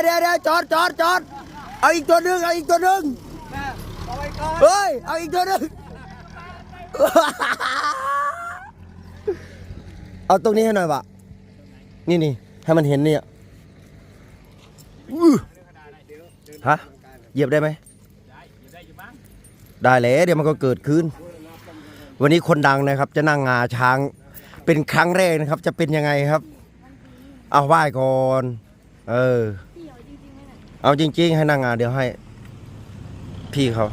ยวเดี๋ยวเดี๋ยวจอดจอดจอดเอาอีกตัวหนึ่งเอาอีกตัวหนึ่งเอาไว้ก่อนเฮ้ยเอาอีกตัวหนึ่งเอาตรงนี้ให้หน่อยวะนี่นี่ให้มันเห็นเนี่ยอื้อฮะเหยียบได้ไหมได้แล้วเดี๋ยวมันก็เกิดขึ้น วันนี้คนดังนะครับ จะนั่งงาช้างเป็นครั้งแรกนะครับ จะเป็นยังไงครับ เอาไหว้ก่อน เออ เอาจริง ๆ ให้นั่งงาเดี๋ยวให้ พี่เขา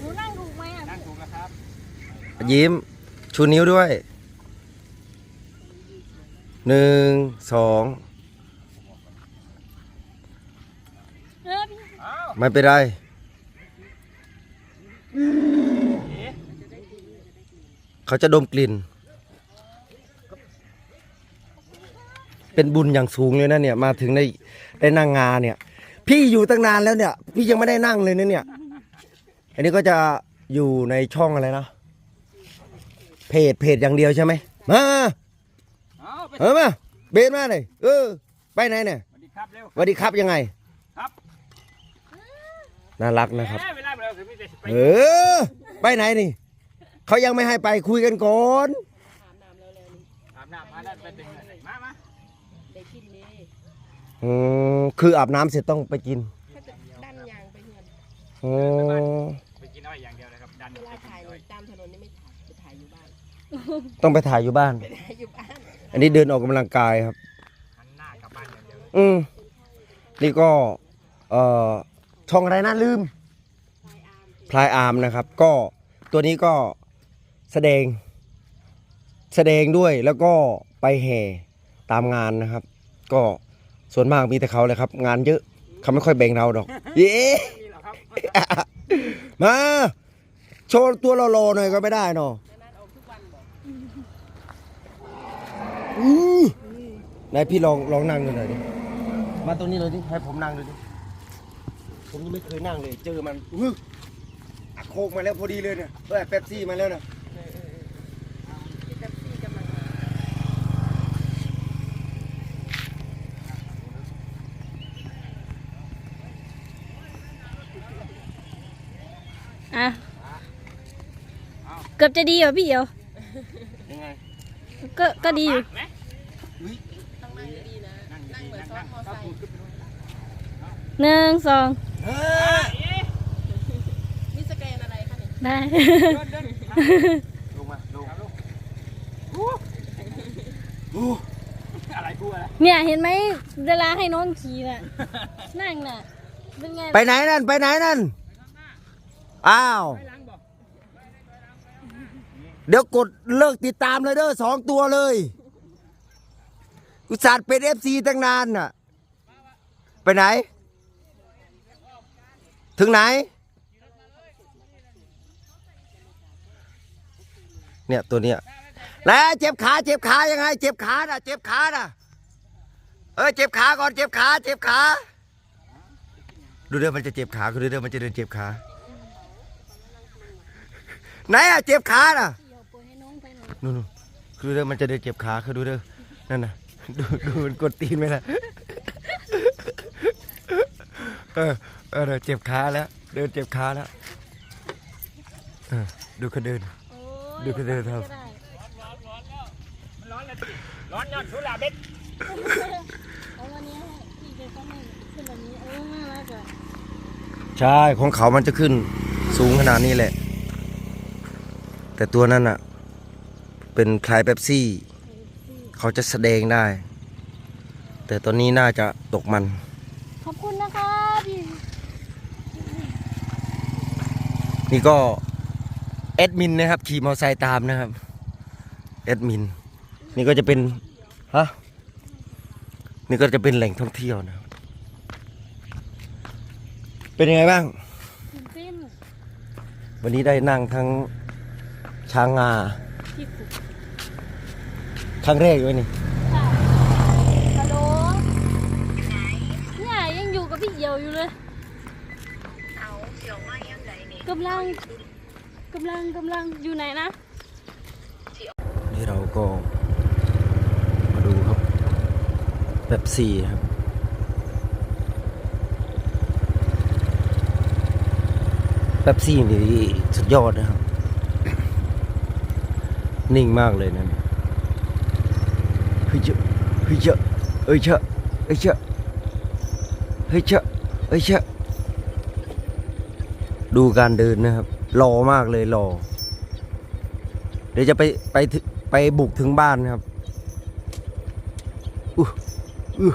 หนูนั่งถูกไหมอะนั่งถูกแล้วครับยิ้ม ชูนิ้วด้วยหนึ่งสองเออพี่อ้าวไม่เป็นไร เขาจะดมกลิ่น เป็นบุญอย่างสูงเลยนะเนี่ย มาถึงได้ได้นั่งงาเนี่ย พี่อยู่ตั้งนานแล้วเนี่ย พี่ยังไม่ได้นั่งเลยนะเนี่ย อันนี้ก็จะอยู่ในช่องอะไรนะเพจเพจอย่างเดียวใช่ไหมมาเอาไปเออมาเบนมาเลยเออ ไปไหนเนี่ยสวัสดีครับเร็ว สวัสดีครับยังไงครับ น่ารักนะครับแหมเวลาเราถึงไม่ได้ไปเออ ไปไหนนี่ เขายังไม่ให้ไปคุยกันก่อนอาบน้ำมาแล้วไปเป็นไงมามาได้กินนี่อืมคืออาบน้ำเสร็จต้องไปกินถ้าจะดันยางไปเงินอ๋อไปกินอ้อยอย่างเดียวเลยครับดันเวไปลากินถ่ายอ้อยตามถนนนี่ไม่ถ่ายไปถ่ายอยู่บ้านต้องไปถ่ายอยู่บ้าน ไปถ่ายอยู่บ้านอันนี้เดินออกกำลังกายครับ หันหน้ากลับบ้านอย่างเดียวเลยอืมนี่ก็เอ่อช่องอะไรนะลืมพลายอาร์มนะครับ ก็ตัวนี้ก็ แสดง แสดงด้วยแล้วก็ไปแห่ตามงานนะครับ ก็ส่วนมากมีแต่เขาเลยครับ งานเยอะเขาไม่ค่อยแบ่งเราดอกเย้นี่เหรอครับมา โชว์ตัวโลๆหน่อยก็ไม่ได้เนาะนั่นออกทุกวันบอกอือไหนพี่ลองลองนั่งดูหน่อยดิ มาตรงนี้เลยดิ ให้ผมนั่งดูดิ ผมยังไม่เคยนั่งเลย เจอมันอื้ออะโคกมาแล้วพอดีเลยเนี่ยเฮ้ยเป๊ปซี่มาแล้วนะ พี่แท็กซี่กำลัง อะ เกือบจะดีเหรอพี่เดียวยังไงก็ก็ดีอยู่ไหมต้องนั่งดีๆนะนั่งนั่งดีเหมือนๆนั่งซ้อนั่นงมอไซเอาตูดค์ขึ้นไปด้วยหนึ่งสองเฮ้ยเอ๊ะนี่สแกนอะไรคะเนี่ยได้เดินเดินลงมาลงครับลูกอู้อะไรพูดอะไรเนี่ยเห็นไหมเวลาให้น้องขี่น่ะนั่งน่ะเป็นไงไปไหนนั่นไปไหนนั่น อ้าว เดี๋ยวกดเลิกติดตามเลยเด้อสองตัวเลย อุตส่าห์เป็นเอฟซีตั้งนานน่ะ ไปไหน ถึงไหน เนี่ยตัวเนี้ยแล้วเจ็บขาเจ็บขายังไง เจ็บขาน่ะ เจ็บขาน่ะ เออเจ็บขาก่อนเจ็บขา เจ็บขา ดูเด้อมันจะเจ็บขาคือดูเด้อมันจะเดินเจ็บขา ไหนอะเจ็บขาน่ะเดี๋ยวปล่อยให้น้องไปหน่อยนู่นๆคือเด้อมันจะเดินเจ็บขาคือดูเด้อนั่นน่ะดูดูมันกดตีนไหมล่ะเออเออเดี๋ยวเจ็บขาแล้ว เดินเจ็บขาแล้วเออดูเขาเดินโอ้ยดูเขาเดินครับก็ได้มันร้อนแล้วสิร้อนยอดสุราเบ็ดเอาวันนี้ให้พี่ไปก็ไม่ขึ้นแบบนี้เออน่ารักอะใช่ของเขามันจะขึ้นสูงขนาดนี้แหละ แต่ตัวนั้นอะ เป็นคล้ายเป๊ปซี่ เขาจะแสดงได้ แต่ตอนนี้น่าจะตกมัน ขอบคุณนะคะพี่นี่ก็แอดมินนะครับ ขี่มอเตอร์ไซค์ตามนะครับแอดมิน นี่ก็จะเป็นฮะนี่ก็จะเป็นแหล่งท่องเที่ยวนะครับเป็นยังไงบ้าง ตื่นเต้น วันนี้ได้นั่งทั้ง ช้างงาที่สุดครั้งแรกเลยนี่ค่ะฮัลโหลเนี่ยยังอยู่กับพี่เหี่ยวอยู่เลยเอาเสียวมายังไงนี่กำลังกำลังกำลังอยู่ไหนนะนี่เราก็มาดูครับแบบสี่ครับแบบสี่นี่สุดยอดนะครับ นิ่งมากเลยนะเนี่ยเฮ้ยเจอะเฮ้ยเจอะเอ้ยเจอะเอ้ยเจอะเฮ้ยเจอะเอ้ยเจอะดูการเดินนะครับรอมากเลยรอ เดี๋ยวจะไปไปถึไปบุกถึงบ้านครับอู้อู้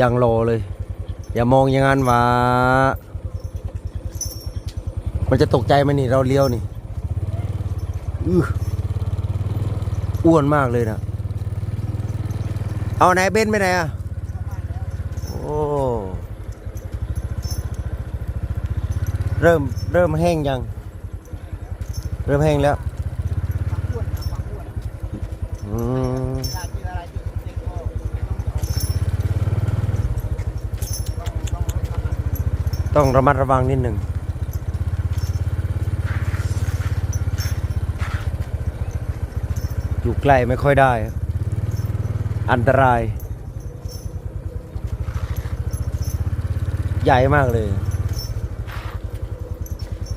ยังรอเลย อย่ามองอย่างนั้นว่า มันจะตกใจไหมนี่เราเลี้ยวนี่ อื้ออ้วนมากเลยนะเอาไหนเบนไปไหนอะ โอ้ เริ่มเริ่มแห้งยัง เริ่มแห้งแล้วอืมต้องระมัดระวังนิดหนึ่ง อยู่ใกล้ไม่ค่อยได้ อันตราย ใหญ่มากเลย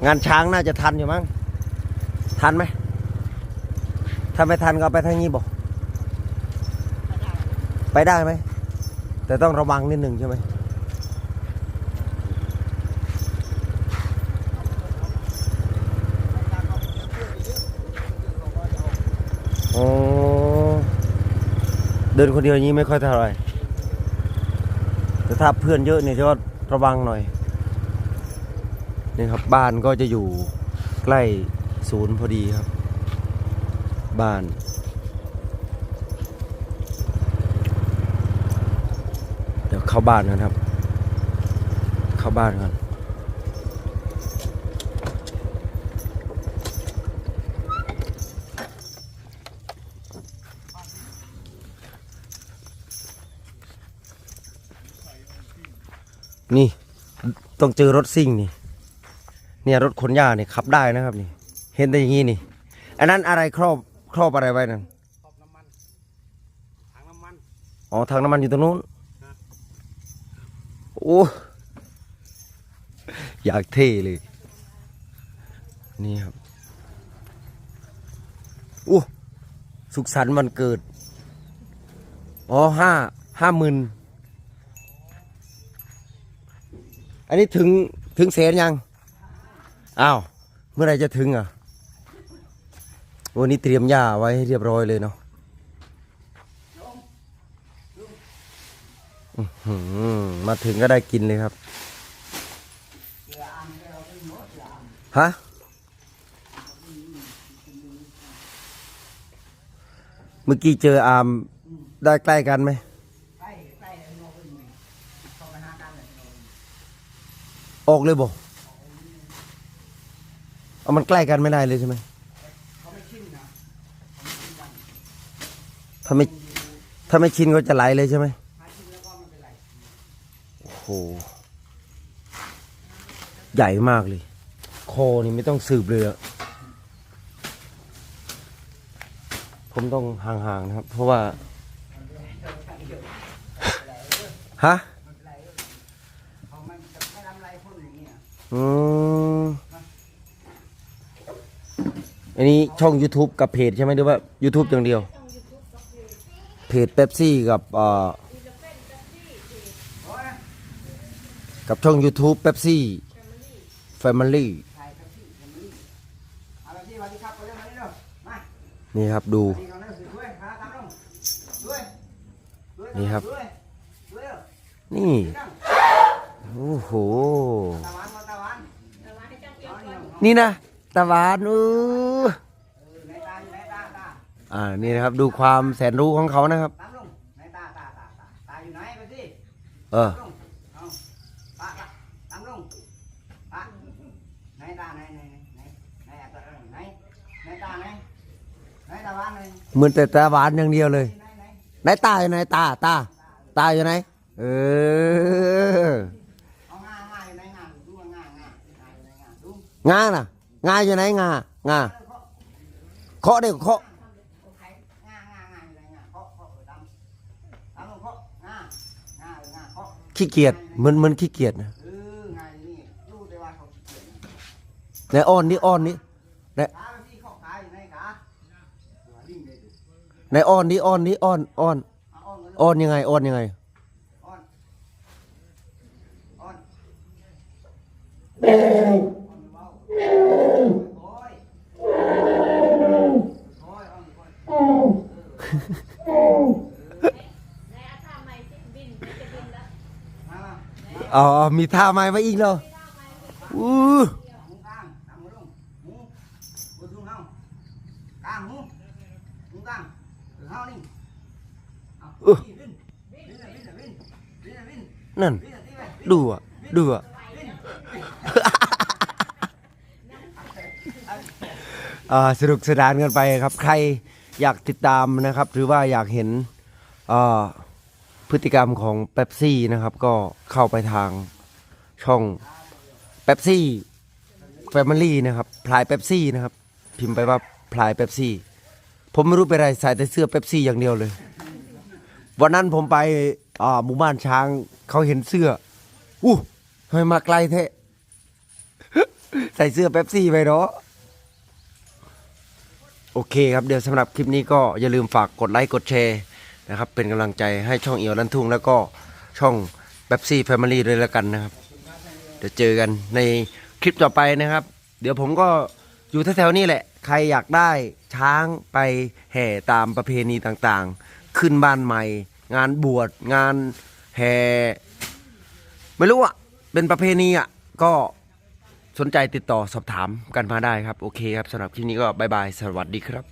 งานช้างน่าจะทันอยู่มั้ง ทันไหม ถ้าไม่ทันก็ไปทางนี้บอก ไปได้ไหม แต่ต้องระวังนิดหนึ่งใช่ไหม อ๋อเดินคนเดียวอย่างนี้ไม่ค่อยเท่าไหรแต่ถ้าเพื่อนเยอะเนี่ยก็ระวังหน่อยนี่ครับบ้านก็จะอยู่ใกล้ศูนย์พอดีครับ บ้านเดี๋ยวเข้าบ้านกันครับ เข้าบ้านกัน นี่ต้องเจอรถซิ่งนี่ เนี่ยรถขนหญ้าเนี่ยขับได้นะครับนี่ เห็นแต่อย่างนี้นี่ อันนั้นอะไรครอบครอบอะไรไว้นั่นขอบน้ำมันถังน้ำมันอ๋อทางน้ำมันอยู่ตรงนู้นครับโอ้อยากเท่เลย นี่ครับโอ้สุขสันต์วันเกิด อ๋อห้าห้าหมื่น อันนี้ถึงถึงแสนยังอ้าวเมื่อไรจะถึงอะวันนี้เตรียมหญ้าไว้ให้เรียบร้อยเลยเนาะมมาถึงก็ได้กินเลยครับฮะเมื่อกี้เจออามได้ใกล้กันไหม ออกเลยบอกเอามันใกล้กันไม่ได้เลยใช่ไหมถ้าไม่ถ้าไม่ชินก็จะไหลเลยใช่ไหมโอ้โห ใหญ่มากเลย คอนี่ไม่ต้องสืบเลยอะผมต้องห่างๆนะครับ เพราะว่า ฮะ อืมอันนี้ช่อง YouTube กับเพจใช่ไหมหรือว่า YouTube อย่างเดียว เพจเ e ปซี่กับเอ่อกับช่อง YouTube เ e ปซี่ Family เอาละพี่สวัสดีครับเอาเรื่องมานี่ครับดู นี่ครับ นี่ โอ้โห ตะวันมาตะวันเอา นี่เอานี่นะตะวันอู้ไหนตาอยู่ไหนตาตาอ่านี่นะครับดูความแสนรู้ของเขานะครับตามลงไหนตาตาตาตาตาอยู่ไหนไปสิเออลงเอาปะปะตามลงปะไหนตาไหนไหนไหนไหนไหนตาไหนไหนตาไหนไหนตะวันไหนเหมือนแต่ตาหวานอย่างเดียวเลยไหนไหนไหนตาอยู่ไหนตาตาตาอยู่ไหนเออ งาน่ะงาอยู่ไหนงางาเคาะดิเคาะขี้เกียจมันมันขี้เกียจนะในอ้อนนี่อ้อนนี่ในไนอ้อนนี่อ้อนนี่อ้อนอ้อนอ้อนยังไงอ้อนยังไงอ้อ อ๋อ มีท่าไม้มาอีกเหรออู้นั่น ดูอะ ดูอะ สนุกสนานกันไปครับ ใครอยากติดตามนะครับ หรือว่าอยากเห็นอ่าพฤติกรรมของเ e ปซี่นะครับ ก็เข้าไปทางช่องเ e ปซี่แฟมิลี่นะครับพลายเ e ปซี่นะครับ พิมพ์ไปว่าพลายเ e ปซี่ ผมไม่รู้เป็นไรใส่แต่เสื้อเ e ปซี่อย่างเดียวเลย วันนั้นผมไปอ่าหมู่บ้านช้างเขาเห็นเสื้ออู้ทำไมมาไกลเทะใส่เสื้อเ e ปซี่ไปเนาะ โอเคครับเดี๋ยวสำหรับคลิปนี้ก็อย่าลืมฝากกดไลค์กดแชร์นะครับเป็นกำลังใจให้ช่องเอียวลันทุ่งแล้วก็ช่องแป๊บซี่แฟมิลี่ด้วยแล้วกันนะครับเดี๋ยวเจอกันในคลิปต่อไปนะครับ เดี๋ยวผมก็อยู่แถวๆนี้แหละ ใครอยากได้ช้างไปแห่ตามประเพณีต่างๆ ขึ้นบ้านใหม่ งานบวชงานแห่ไม่รู้อะเป็นประเพณีอะก็ สนใจติดต่อสอบถามกันมาได้ครับ โอเคครับสำหรับคลิปนี้ก็บายบาย สวัสดีครับ